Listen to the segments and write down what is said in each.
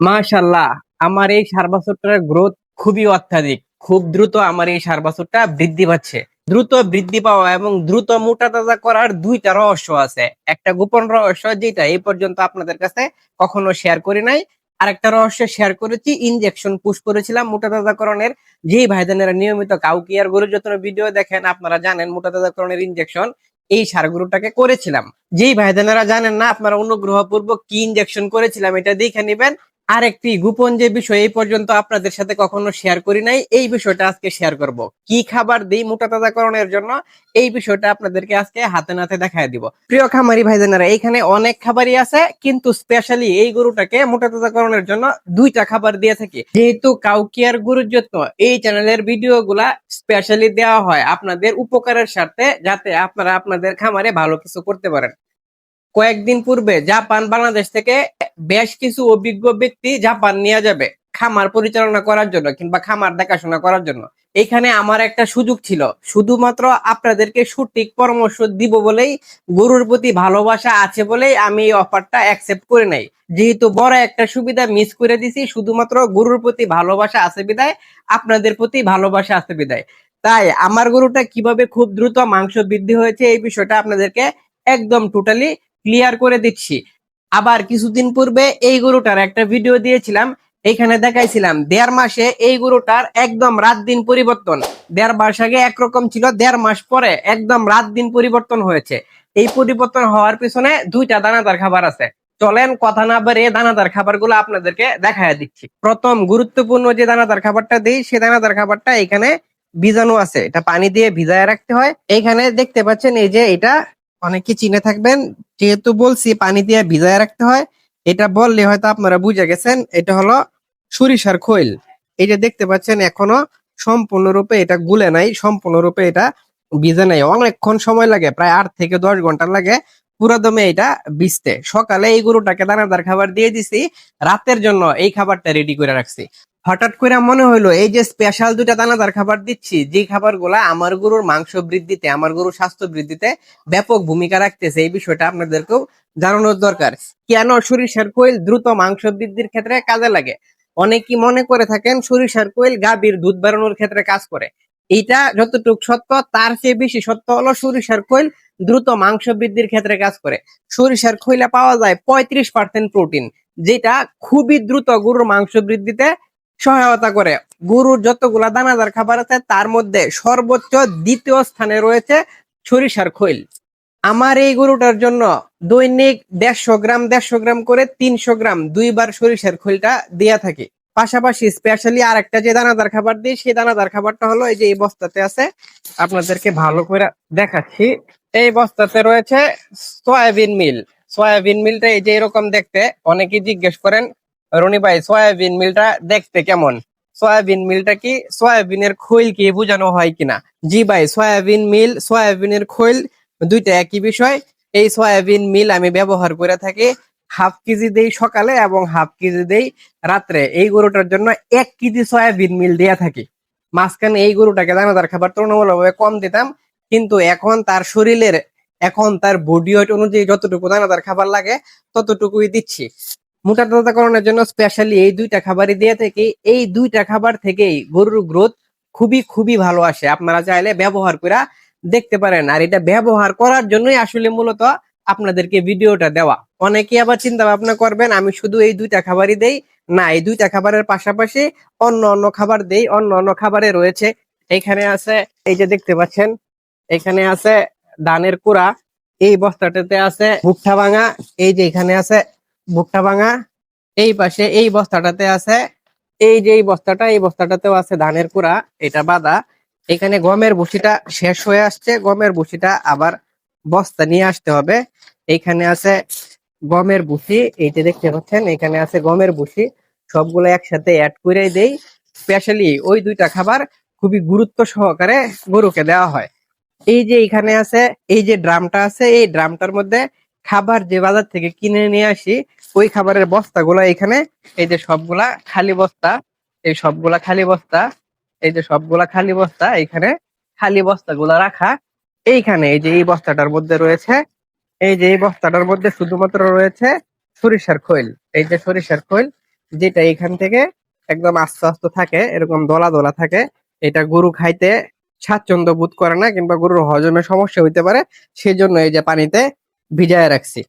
মাশাল্লাহ আমার এই সার বছরটার গ্রোথ খুবই অত্যাধিক। খুব দ্রুত আমার এই সার বছরটা বৃদ্ধি পাচ্ছে। দ্রুত বৃদ্ধি পাওয়া এবং দ্রুত মোটা তাজা করার দুইটা রহস্য আছে। একটা গোপন রহস্য যেটা এই পর্যন্ত আপনাদের কাছে কখনো শেয়ার করি নাই। আরেকটা রহস্য শেয়ার করেছি ইনজেকশন পুশ করেছিলাম মোটা তাজাকরণের। যেই ভাইজানেরা নিয়মিত কাউকি আর গরুর যত্ন ভিডিও দেখেন, আপনারা জানেন মোটা তাজাকরণের ইনজেকশন এই সারগুলোটাকে করেছিলাম। যেই ভাইজানেরা জানেন না, আপনারা অনুগ্রহ অনুগ্রহপূর্বক কি ইনজেকশন করেছিলাম এটা দেখে নেবেন। আরেকটি গোপন যে বিষয়, এই পর্যন্ত আপনাদের সাথে কখনো শেয়ার করি নাই। এই বিষয়টা আজকে শেয়ার করব। কি খাবার দিই মোটা তাজাকরণের জন্য? এই বিষয়টা আপনাদেরকে আজকে হাতে নাতে দেখায় দিব। প্রিয় খামারি ভাইজানেরা এইখানে অনেক খাবারই আছে, কিন্তু স্পেশালি এই গরুটাকে মোটা তাজাকরণের জন্য দুইটা খাবার দিয়ে থাকি। যেহেতু কাউকিয়ার গরুর যত্ন, এই চ্যানেলের ভিডিও গুলা স্পেশালি দেওয়া হয় আপনাদের উপকারের স্বার্থে, যাতে আপনারা আপনাদের খামারে ভালো কিছু করতে পারেন। কয়েকদিন পূর্বে জাপান, বাংলাদেশ থেকে বেশ কিছু অভিজ্ঞ ব্যক্তি জাপান নিয়ে যাবে খামার পরিচালনা করার জন্য কিংবা খামার দেখাশোনা করার জন্য। এখানে আমার একটা সুযোগ ছিল। শুধুমাত্র আপনাদেরকে সঠিক পরামর্শ দিব বলেই, গরুর প্রতি ভালোবাসা আছে বলেই আমি এই অফারটা অ্যাকসেপ্ট করে নাই। যেহেতু বড় একটা সুবিধা মিস করে দিছি, শুধুমাত্র গরুর প্রতি ভালোবাসা আছে বিদায় আপনাদের প্রতি ভালোবাসা আছে বিদায় তাই আমার গরুটা কীভাবে খুব দ্রুত মাংস বৃদ্ধি হয়েছে এই বিষয়টা আপনাদেরকে একদম টোটালি ক্লিয়ার করে দিচ্ছি। আবার কিছুদিন পূর্বে এই গরুটার একটা ভিডিও দিয়েছিলাম। এখানে দেখাইছিলাম, দেড় মাসে এই গরুটার একদম রাত দিন পরিবর্তন। দেড় মাস আগে একরকম ছিল, দেড় মাস পরে একদম রাত দিন পরিবর্তন হয়েছে। এই পরিবর্তন হওয়ার পিছনে দুইটা দানাদার খাবার আছে। চলেন কথা না বাড়িয়ে দানাদার খাবারগুলো আপনাদেরকে দেখায় দিচ্ছি। প্রথম গুরুত্বপূর্ণ যে দানাদার খাবারটা দিই, সে দানাদার খাবারটা এখানে বীজাণু আছে। এটা পানি দিয়ে ভিজায় রাখতে হয়। এইখানে দেখতে পাচ্ছেন এই যে এটা অনেকে চিনে থাকবেন, যেহেতু বলছি পানি দিয়ে ভিজায় রাখতে হয়, এটা বললে হয়তো আপনারা বুঝে গেছেন, এটা হলো সরিষার খৈল। যে দেখতে পাচ্ছেন এখনও সম্পূর্ণরূপে এটা গুলে নাই, সম্পূর্ণরূপে এটা ভিজে নাই। অনেকক্ষণ সময় লাগে, প্রায় আট থেকে দশ ঘণ্টা লাগে পুরো দমে এটা ভিজতে। সকালে এই গরুটাকে দানাদার খাবার দিয়ে দিছি, রাতের জন্য এই খাবারটা রেডি করে রাখছি। হঠাৎ করে মনে হলো এই যে স্পেশাল দুটা দানাদার খাবার দিচ্ছি যে খাবারগুলা আমার গরুর মাংস বৃদ্ধিতে, আমার গরুর স্বাস্থ্য বৃদ্ধিতে ব্যাপক ভূমিকা রাখতেছে, এই বিষয়টা আপনাদেরকেও জানানোর দরকার। কেন সরিষার কোয়েল দ্রুত মাংস বৃদ্ধির ক্ষেত্রে কাজে লাগে? অনেকেই মনে করে থাকেন, সরিষার কোয়েল গাভীর দুধ বাড়ানোর ক্ষেত্রে কাজ করে। এইটা যতটুকু সত্য, তার চেয়ে বেশি সত্য হলো সরিষার কোয়েল দ্রুত মাংস বৃদ্ধির ক্ষেত্রে কাজ করে। সরিষার খৈলে পাওয়া যায় পঁয়ত্রিশ পার্সেন্ট প্রোটিন যেটা খুবই দ্রুত গরুর মাংস বৃদ্ধিতে সহায়তা করে। গরুর যতগুলা দানাদার খাবার আছে, তার মধ্যে সর্বোচ্চ দ্বিতীয় স্থানে রয়েছে সরিষার খৈল। আমার এই গরুটার জন্য দৈনিক দেড়শো গ্রাম দেড়শো গ্রাম করে তিনশো গ্রাম দুইবার সরিষার খৈলটা দেয়া থাকি। পাশাপাশি স্পেশালি আর একটা যে দানাদার খাবার দিই, সেই দানাদার খাবারটা হলো এই যে এই বস্তাতে আছে। আপনাদেরকে ভালো করে দেখাচ্ছি। এই বস্তাতে রয়েছে সয়াবিন মিল সয়াবিন মিলটা এই যে এরকম দেখতে, অনেকেই জিজ্ঞেস করেন রনি ভাই, সয়াবিন মিলটা দেখতে কেমন? সয়াবিন মিলটা কি, সয়াবিনের খৈল কি বোঝানো হয় কিনা? জি ভাই, সয়াবিন মিল, সয়াবিনের খৈল দুইটা একই বিষয়। এই সয়াবিন মিল আমি ব্যবহার করে থাকি হাফ কেজি দেই সকালে এবং হাফ কেজি দেই রাত্রে। এই গরুটার জন্য এক কেজি সয়াবিন মিল দেয়া থাকি। মাঝখানে এই গরুটাকে দানাদার খাবার তুলনামূলকভাবে কম দিতাম, কিন্তু এখন তার শরীরের, এখন তার বডি ওয়েট অনুযায়ী যতটুকু দানাদার খাবার লাগে, ততটুকুই দিচ্ছি। মোটা তাজাকরণের জন্য স্পেশালি এই দুইটা খাবারই দিয়ে থেকে। এই দুইটা খাবার থেকেই গরুর গ্রোথ খুবই খুবই ভালো আসে। আপনারা চাইলে ব্যবহার করে দেখতে পারেন। আর এটা ব্যবহার করার জন্যই আসলে মূলত আপনাদেরকে ভিডিওটা দেওয়া। অনেকে আবার চিন্তা ভাবনা করবেন, আমি শুধু এই দুইটা খাবারই দেই? না, এই দুইটা খাবারের পাশাপাশি অন্য অন্য খাবার দেই, অন্য অন্য খাবারে রয়েছে। এখানে আছে, এই যে দেখতে পাচ্ছেন, এখানে আছে ধানের কুড়া, এই বস্তাটাতে আছে ভুট্টা ভাঙা, এই যে এখানে আছে ভুট্টা ভাঙা। এই পাশে এই বস্তাটাতে আছে, এই যে এই বস্তাটা, এই বস্তাটাতেও আছে ধানের কুড়া, এটা বাদা। এখানে গমের ভুসিটা শেষ হয়ে আসছে, গমের ভুসিটা আবার বস্তা নিয়ে আসতে হবে। এইখানে আছে গমের বুসি এইটা দেখতে পাচ্ছেন, এখানে আছে গমের বুসি সবগুলো একসাথে অ্যাড করে দেই। স্পেশালি ওই দুইটা খাবার খুবই গুরুত্ব সহকারে গরুকে দেওয়া হয়। এই যে এখানে আছে, এই যে ড্রামটা আছে, এই ড্রামটার মধ্যে খাবার যে বাজার থেকে কিনে নিয়ে আসি ওই খাবারের বস্তাগুলো এখানে, এই যে সবগুলা খালি বস্তা, এই সবগুলা খালি বস্তা, এই যে সবগুলা খালি বস্তা, এখানে খালি বস্তাগুলা রাখা। এইখানে এই যে এই বস্তাটার মধ্যে রয়েছে, এই যে এই বস্তাটার মধ্যে শুধুমাত্র রয়েছে সরিষার খৈল। এই যে সরিষার খৈল, যেটা এখান থেকে একদম আস্তে আস্তে থাকে, এরকম দলা দলা থাকে, এটা গরু খাইতে স্বাচ্ছন্দ্য বোধ করে না, কিংবা গরুর হজমে সমস্যা হইতে পারে, সেজন্য এই যে পানিতে ভিজায় রাখছি।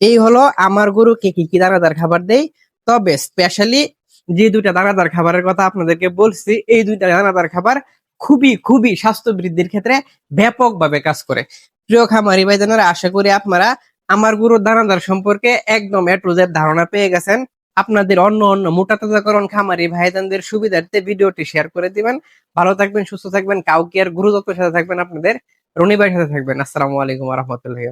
এই হলো আমার গরুকে কি কি দানাদার খাবার দেই তবে স্পেশালি যে দুইটা দানাদার খাবারের কথা আপনাদেরকে বলছি, এই দুইটা দানাদার খাবার খুবই খুবই স্বাস্থ্য বৃদ্ধির ক্ষেত্রে ব্যাপকভাবে কাজ করে। প্রিয় খামারি ভাইজানেরা, আশা করি আপনারা আমার গরুর দানাদার সম্পর্কে একদম এ টু ধারণা পেয়ে গেছেন। আপনাদের অন্য অন্য মোটা তাজাকরণ খামারি ভাইজানদের সুবিধার্থে ভিডিওটি শেয়ার করে দিবেন। ভালো থাকবেন, সুস্থ থাকবেন, কাউকে আর গুরু যত্নের সাথে থাকবেন, আপনাদের রনি ভাইয়ের সাথে থাকবেন। আসসালামু আলাইকুম রহমতুল্লাহ